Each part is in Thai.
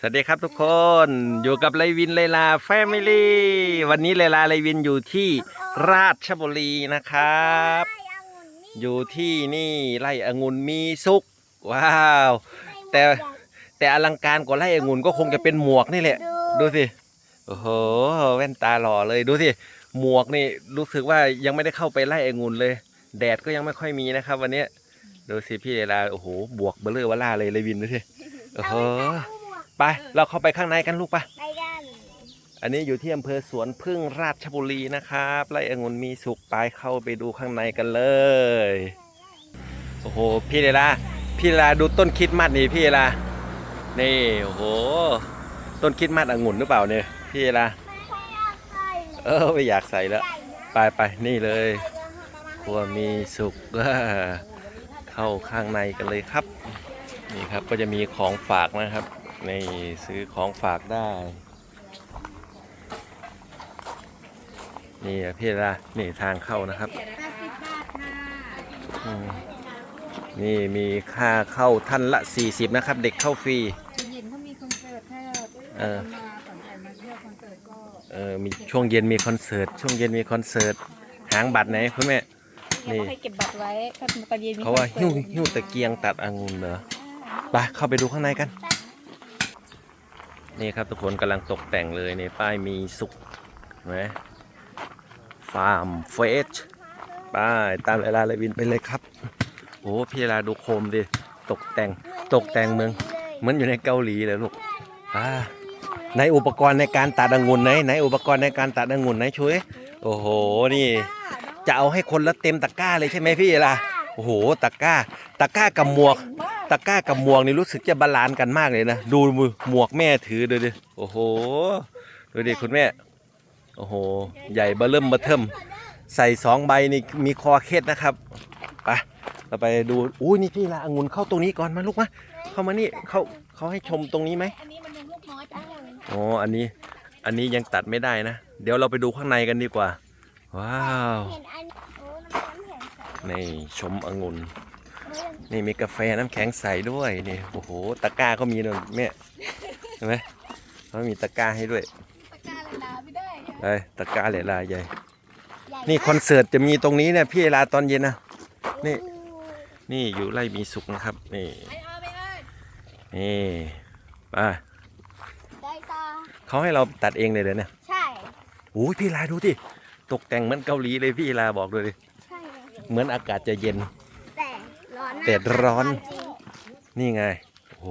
สวัสดีครับทุกคนอยู่กับไลวินไลลาแฟมิลี่วันนี้ไลลาไลวินอยู่ที่ราชบุรีนะครับ อยู่ที่นี่ไร่องุ่นมีสุกว้าว แต่แต่อลังการกว่าไร่องุ่นก็คงจะเป็นหมวกนี่แหละ ดูสิโอ้โหแว่นตาหล่อเลยดูสิหมวกนี่รู้สึกว่ายังไม่ได้เข้าไปไล่องุ่นเลย แดดก็ยังไม่ค่อยมีนะครับ วันนี้ดูสิพี่เวลาโอ้โหบวกเบลเลอร์วล่าเลยเลวินดูสิโอ้โห ไป เราเข้าไปข้างในกันลูกปะไปกันอันนี้อยู่ที่อำเภอสวนพึ่งราชบุรีนะครับไร่องุ่นมีสุกไปเข้าไปดูข้างในกันเลย โอ้โห พี่เดลาพี่เดลาดูต้นคริดมัดนี่พี่เดลานี่ โอ้โห ต้นคริดมัดองุ่นหรือเปล่าเนี่ย พี่เดลาไม่ค่อยอยากใส่เออไม่อยากใส่แล้ว ไปไปนี่เลยครัวมีสุกเข้าข้างในกันเลยครับ นี่ครับก็จะมีของฝากนะครับ นี่ซื้อของฝากได้ นี่อะพี่ละนี่ทางเข้านะครับห้าสิบบาทค่ะอืมนี่มีค่าเข้าท่านละ 40 นะครับ เด็กเข้าฟรีเย็นเขามีคอนเสิร์ตถ้าเออมาสนใจมาเที่ยวคอนเสิร์ตก็เออมีช่วงเย็นมีคอนเสิร์ตช่วงเย็นมีคอนเสิร์ตหางบัตรไหนคุณแม่นี่นี่ให้เก็บบัตรไว้ถ้าตอนเย็นมีเขาว่าคอนหิ้วสิร์หิ้วตะเกียงตัดองุ่นเหรอไปเข้าไปดูข้างในกัน นี่ครับทุกคนกำลังตกแต่งเลยในป้ายมีสุกเห็นไหมฟาร์มเฟชป้ายตามเวลาเลยวินไปเลยครับ โอ้พี่เวลาดูโคมดิตกแต่งตกแต่งเมืองเหมือนอยู่ในเกาหลีเลยลูกอ่าในอุปกรณ์ในการตัดองุ่นไหนไหนอุปกรณ์ในการตัดองุ่นไหนช่วยโอ้โหนี่ จะเอาให้คนละเต็มตะกร้าเลยใช่ไหมพี่ล่ะโอ้โหตะกร้าตะกร้ากับหมวก ตะกร้ากับหมวกนี่รู้สึกจะบาลานซ์กันมากเลยนะ ดูมือหมวกแม่ถือดูดิโอ้โห ดูดิคุณแม่ โอ้โห ใหญ่เบอร์เริ่มเบอร์เทิมใส่สองใบนี่มีคอเคล็ดนะครับไปเราไปดูอุ้ยนี่พี่ละองุ่นเข้าตรงนี้ก่อนมาลูกมาเข้ามานี่เขาเขาให้ชมตรงนี้ไหมอันนี้มันยังลูกน้อยจังเลยอ๋ออันนี้อันนี้ยังตัดไม่ได้นะ เดี๋ยวเราไปดูข้างในกันดีกว่า ว้าว เห็นอันโอ้น้ำแข็งใสนี่ชมองุ่นเฮ้ย นี่มีกาแฟน้ำแข็งใสด้วยนี่โอ้โหตะกร้าก็มีด้วยแม่เห็นไหมเขามีตะกร้าให้ด้วยตะกร้าเลยนะไม่ได้ไปตะกร้าเหลยลายใหญ่ใหญ่ นี่คอนเสิร์ตจะมีตรงนี้เนี่ยพี่เวลาตอนเย็นนะนี่อู้นี่อยู่ไร่มีสุขนะครับ นี่ไอเอาไปเลยนี่ไปได้ต่อเขาให้เราตัดเองเลยเดี๋ยวเนี่ยใช่โอ้ยพี่เวลาดูที่ตกแต่งเหมือนเกาหลีเลยพี่เวลาบอกเลยดิใช่เหมือนอากาศจะเย็นแต่ ร้อนนะแต่ร้อนจริงนี่ไงโอ้โห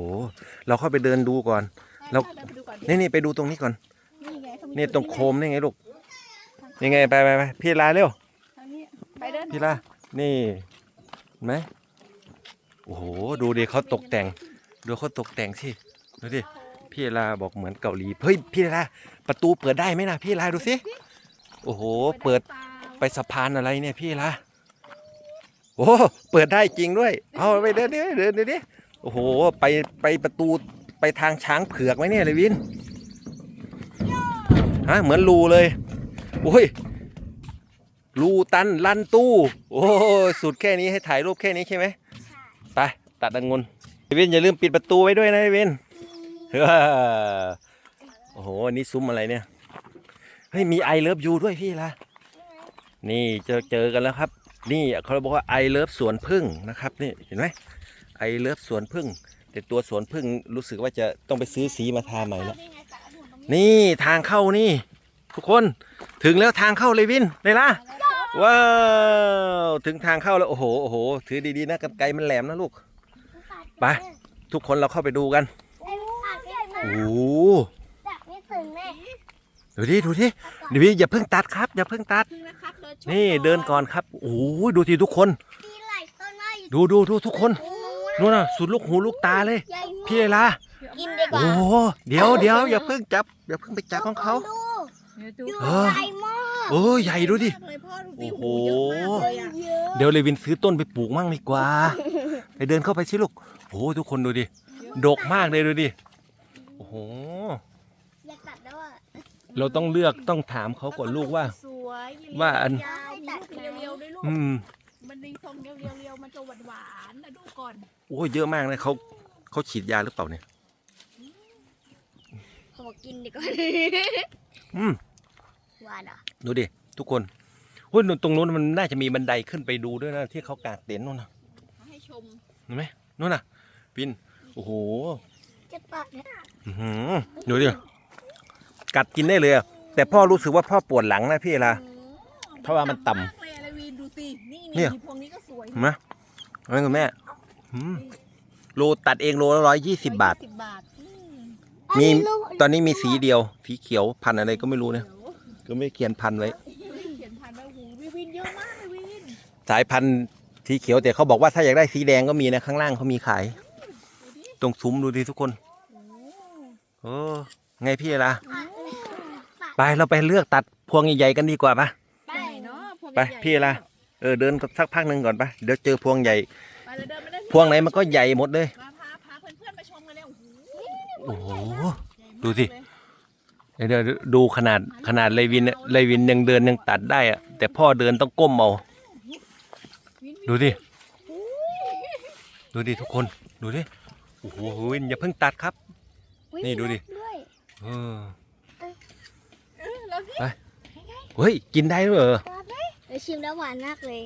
เราเข้าไปเดินดูก่อน เราเดินไปดูก่อนดินี่นี่ไปดูตรงนี้ก่อนนี่ไงเขามีนี่ตรงโคมนี่ไงลูกนี่ไงไปไปไปพี่ลาเร็วทางนี้ไปเดินพี่ลานี่เห็นไหมโอ้โหดูดิเขาตกแต่ง ดูเขาตกแต่งสิดูดิพี่ลาบอกเหมือนเกาหลีเฮ้ยพี่ลาประตูเปิดได้ไหมนะพี่ลาดูสิโอ้โห เปิดไปสะพานอะไรเนี่ยพี่ลา โอ้เปิดได้จริงด้วย เอาไปเดินดิเดินดิดิโอ้โห ไปไปประตูไปทางช้างเผือกไหมเนี่ยเลยวินฮะเหมือนรูเลยโอ้ยรูตันลันตู้ โอ้ยสุดแค่นี้ให้ถ่ายรูปแค่นี้ใช่ไหมไปตัดดังงนเดวินอย่าลืมปิดประตูไว้ด้วยนะเดวินเฮ้อโอ้โหอันนี้ซุ้มอะไรเนี่ยเฮ้ยมีไอเลิฟยูด้วยพี่ละนี่เจอเจอกันแล้วครับ นี่เขาบอกว่าไอเลิฟสวนพึ่งนะครับนี่เห็นไหมไอเลิฟสวนพึ่ง แต่ตัวสวนพึ่งรู้สึกว่าจะต้องไปซื้อสีมาทาใหม่แล้วนี่ไงสระหนุนตรงนี้นี่ทางเข้านี่ ทุกคนถึงแล้วทางเข้าเลยวินเลยล่ะว้าวถึงทางเข้าแล้วโอ้โหโอ้โห ถือดีๆนะกันไกลมันแหลมนะลูกไปทุกคนเราเข้าไปดูกันโอ้ยใหญ่มาโอ้กโหจับไม่ถึงแม่ดูดิดูดิเดี๋ยวอย่าเพิ่งตัดครับ อย่าเพิ่งตัดถึงนะค รับเดินชมนี่เดินก่อนครับโอ้โหดูทีทุกคนตีไหลต้นไม้ดูดูดูทุกคนโอ้นู่นน่ะสุดลูกหูลูกตาเลย ใหญ่มากพี่เลยล่ะกินดีกว่าโอ้โหเดี๋ยวเดี๋ยวอย่าเพิ่งจับอย่าเพิ่งไปจับของเขา ดูเดี๋ยวดูอยู่เออ ใหญ่มากโอ้ยใหญ่ดูดิมากเลยพ่อดูดิโอ้โหหูเยอะมากเลยอะเยอะเดี๋ยวเลวินซื้อต้นไปปลูกมั่งดีกว่า ไปเดินเข้าไปสิลูกโอ้โหทุกคนดูดิดกมากเลยดูดิโอ้โหอยากตัดแล้วอะเราต้องเลือกต้องถามเขาก่อนลูกว่าส วยมีว่าอันยาวมีลูกเรียวๆด้วยลูกอืมมันมีทรงเรียวๆมันจะหวานๆนะดูก่อนโอ้ยเยอะมากเลยเขาเขาฉีดยาหรือเปล่าเนี่ยบอกกินดีกว่าอืมหวานเหรอดูดิทุกคนเฮ้ยตรงนู้นมันน่าจะมีบันไดขึ้นไปดูด้วยนะที่เขากางเต็นท์นู่นนะให้ชมเห็นไหมนู่นน่ะปินโอ้โหจะตัดเนี่ยอื้อหือดูดิกัดกินได้เลยอะ แต่พ่อรู้สึกว่าพ่อปวดหลังนะพี่เอลา เพราะว่ามันต่ำมากเลยอะไรวีนดูสิ นี่เนี่นี่ย พวงนี้ก็สวยเห็นไหมเอาไหมคุณแม่อืมโลตัดเองโลละร้อยยี่สิบบาท สิบบาทอืมมีอันนี้ลูกตอนนี้มีสีเดียว สีเขียวพันธุ์อะไรก็ไม่รู้เนี่ยเดี๋ยวก็ไม่เขียนพันธุ์ไว้ เขียนพันไว้โอ้โหวิวินเยอะมากเลยวินสายพันธุ์สีเขียวแต่เขาบอกว่าถ้าอยากได้สีแดงก็มีนะข้างล่างเขามีขายดูดิตรงซุ้มดูดิทุกคน โอ้โอ้ไงพี่ล่ะตัด ไปเราไปเลือกตัดพวงใหญ่ๆกันดีกว่าปะไปเนาะพวงไปใหญ่ๆพี่ล่ะเออเดินสักพักหนึ่งก่อนปะเดี๋ยวเจอพวงใหญ่ ไปเลยเดินมาได้พวงไหนมันก็ใหญ่หมดเลย มาพาพาเพื่อนๆไปชมกันเลยโอ้โหโอ้โห ใหญ่มากดูสิ เลยเดี๋ยวเดี๋ยวดูขนาดขนาดเลวินเนี่ยเลวินยังเดินยังตัดได้อะแต่พ่อเดินต้องก้มเอาวินดูดิดูดิทุกคนดูดิโอ้โหวินอย่าเพิ่งตัดครับ อุ๊ยนี่ดูดิ ด้วย เออ เออแล้วสิเฮ้ย กินได้ด้วยเหรอเดี๋ยวชิมแล้วหวานมากเลย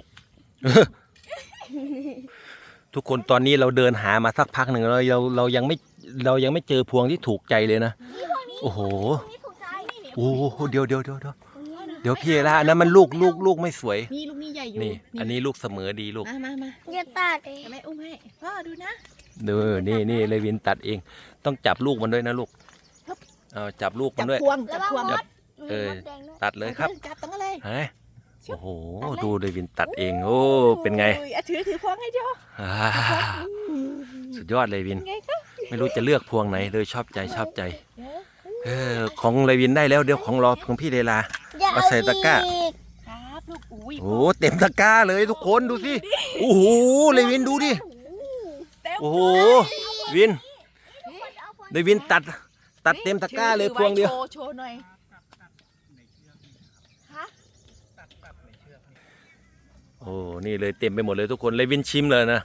ทุกคนตอนนี้เราเดินหามาสักพักหนึ่งแล้วเราเรายังไม่เรายังไม่เจอพวงที่ถูกใจเลยนะ โอ้โหนี่ถูกใจนี่นี่โอ้โห เดี๋ยวเดี๋ยวเดี๋ยวเดี๋ยวตรงนี้นะเดี๋ยวพี่เอล่าอันนั้นมันลูกลูกลูกไม่สวย นี่ลูกนี่ใหญ่อยู่ นี่ อันนี้ลูกเสมอดีลูก มามามาจะตัดเองเดี๋ยวแม่อุ้มให้ พ่อดูนะเด้อนี่นี่เลวินตัดเอง ต้องจับลูกมันด้วยนะลูก เอาจับลูกมัจันบด้วยพวง จับพวง จับ เออแดงด้วยตัดเลยครับจับตรงอะไรเฮ้ยโอ้โห ดูเลวินตัดเอง โอ้ เป็นไงโอ้ยอะถือถือพวงให้เจ้าอ่าสุดยอดเลวินไงคะไม่รู้จะเลือกพวงไหนเลยชอบใจชอบใจเออเออ ของเลวินได้แล้วเดี๋ยวของรอของพี่เดลาอย่าเอาใส่ตะกร้าอีกครับลูกอุ้ยโอ้โหเต็มตะกร้าเลยทุกคนดูสิโอ้โหเลวินดูดิเต็มโอ้โหวินเลวินตัด ตัดเต็มตะกร้าเลยพวงเดียวโชว์โชว์หน่อยฮะ โอ้นี่เลยเต็มไปหมดเลยทุกคนเลวินชิมเลยนะ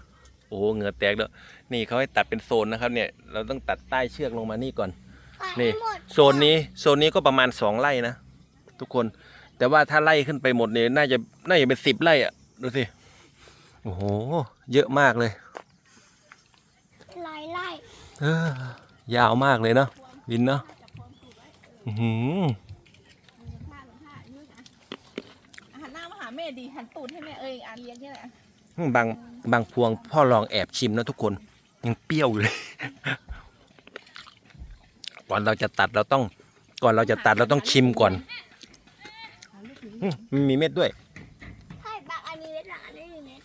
โอ้โหเหงื่อแตกแล้วนี่เขาให้ตัดเป็นโซนนะครับเนี่ยเราต้องตัดใต้เชือกลงมานี่ก่อนตัดนี่ให้หมดโซนนี้โซนนี้ก็ประมาณสองไร่นะทุกคน แต่ว่าถ้าไล่ขึ้นไปหมดเนี่ยน่าจะน่าจะเป็นสิบไร่อะดูสิโอ้โหเยอะมากเลยลายไล่เออยาวมากเลยเนาะวินเนาะอื้อหือ ผ้าหรือผ้ายืดอะหันหน้ามาหา แม่ดีหันตูดให้แม่เอ้ยอ่านเลี้ยงนี่แหละบางบางพวงพ่อลองแอบชิมนะทุกคน ยังเปรี้ยวอยู่เลย ก่อนเราจะตัดเราต้อง ก่อนเราจะตัดเราต้องชิมก่อนเอาลูกถืออื้อมันมีเม็ดด้วยใช่บางอันมีเวลาได้อยู่เม็ด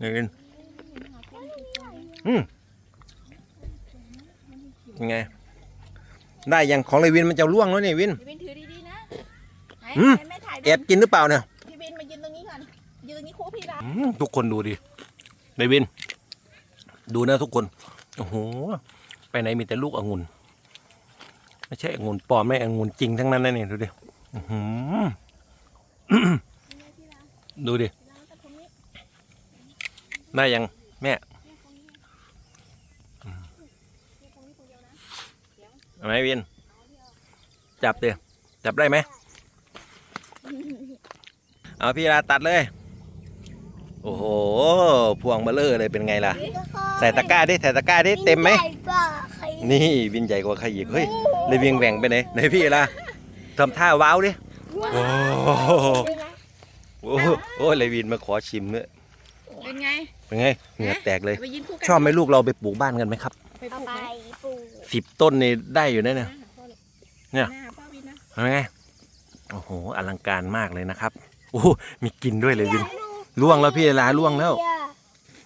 นี่วินอืมยังไง ได้ยังของเลยวินมันจะร่วงแล้วเนี่ยวิน พี่บินถือดีๆนะไหนอืมให้แม่ถ่ายแอบกินหรือเปล่าเนี่ยพี่บินมายืนตรงนี้ก่อนยืนตรงนี้คู่พี่ละอืมทุกคนดูดิเลยวิน ดูนะทุกคน โอ้โห ไปไหนมีแต่ลูกองุ่น ไม่ใช่องุ่นปลอมไม่องุ่นจริงทั้งนั้นนะเนี่ยดูดิอื้อหือ ดูดิ ได้ยังแม่อืมเอา ไหมวิน จับเดียจับได้ไหม เอาพี่ลาตัดเลย โอ้โห พวงเบลเลอร์เลยเป็นไงล่ะ ใส่ตะกร้าดิ ใส่ตะกร้าดิ เต็มไหมใญ่กว่าใครนี่วินใหญ่กว่าใครอีก เฮ้ย เลยเวียงแหว่งไปไหนไหนพี่ล่ะทำท่าว้าวดิ โอ้โหโอ้โหโอ้ยเลยวินมาขอชิมเนี่ยเป็นไง เป็นไง เหงื่อแตกเลยไปยืนคู่กันชอบไหมลูกเราไปปลูกบ้านกันไหมครับ ไปปเอาลูกไปไหมปลูก สิบต้นนี่ได้อยู่นะเนี่ยเนี่ย หน้าพ่อวินนะเห็นไงโอ้โห อลังการมากเลยนะครับ โอ้โหมีกินด้วยเลยวิน ล่วงแล้วพี่ลาล่วงแล้ว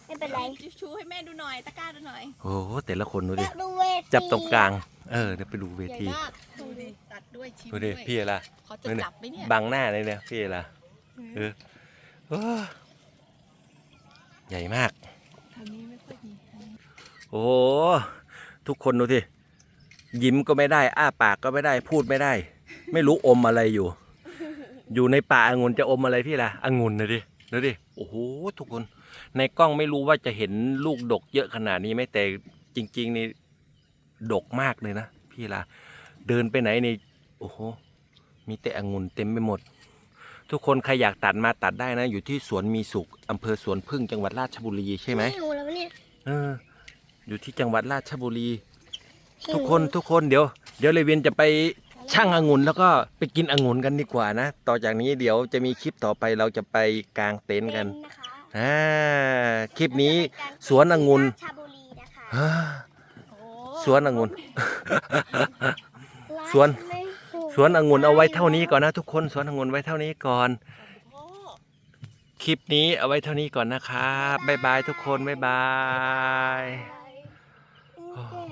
ไม่เป็นไรชูให้แม่ดูหน่อยตะกร้าดูหน่อยโอ้โห แต่ละคนดูอดิยากดูเวทีจับตรงกลาง เออ เดี๋ยวไปดูเวใหญ่ทีมากดูดิตัดด้วยชิมดูด้ดิวยพี่ลาเขาจะจับไหมเนี่ยบังหน้าเลยเนี่ยพี่ลาเออโอ้ใหญ่มาก ทางนี้ไม่ค่อยดีโอ้โห ทุกคนดูสิยิ้มก็ไม่ได้ อ้าปากก็ไม่ได้พูดไม่ได้ ไม่รู้อมอะไรอยู่ อยู่ในป่าองุ่นจะอมอะไรพี่ล่ะองุ่นนะดิดูดิโอ้โหทุกคน ในกล้องไม่รู้ว่าจะเห็นลูกดกเยอะขนาดนี้ไหมแต่จริง ๆ นี่ดกมากเลยนะพี่ลาเดินไปไหนนี่โอ้โหมีแต่องุ่นเต็มไปหมด ทุกคนใครอยากตัดมาตัดได้นะ อยู่ที่สวนมีสุขอำเภอสวนพึ่งจังหวัดราชบุรีใช่ไหมหิวแล้วเนี่ยเออ อยู่ที่จังหวัดราชบุรีหิวทุกคนทุกคนเดี๋ยว เดี๋ยวเลเวียนจะไปช่างองุ่นแล้วก็ไปกินองุ่นกันดีกว่านะ ต่อจากนี้เดี๋ยวจะมีคลิปต่อไปเราจะไปกางเต็นท์กันนะคะอ่าคลิปนี้สวนองุ่นราชบุรีนะคะอ่าโอ้สวนองุ่นร้าสวนไม่ถูกสวนองุ่นเอาไว้เท่านี้ก่อนนะ ทุกคนสวนองุ่นไว้เท่านี้ก่อนโอ้คลิปนี้เอาไว้เท่านี้ก่อนนะครับบ๊ายบายทุกคนบ๊ายบายบ๊ายบาย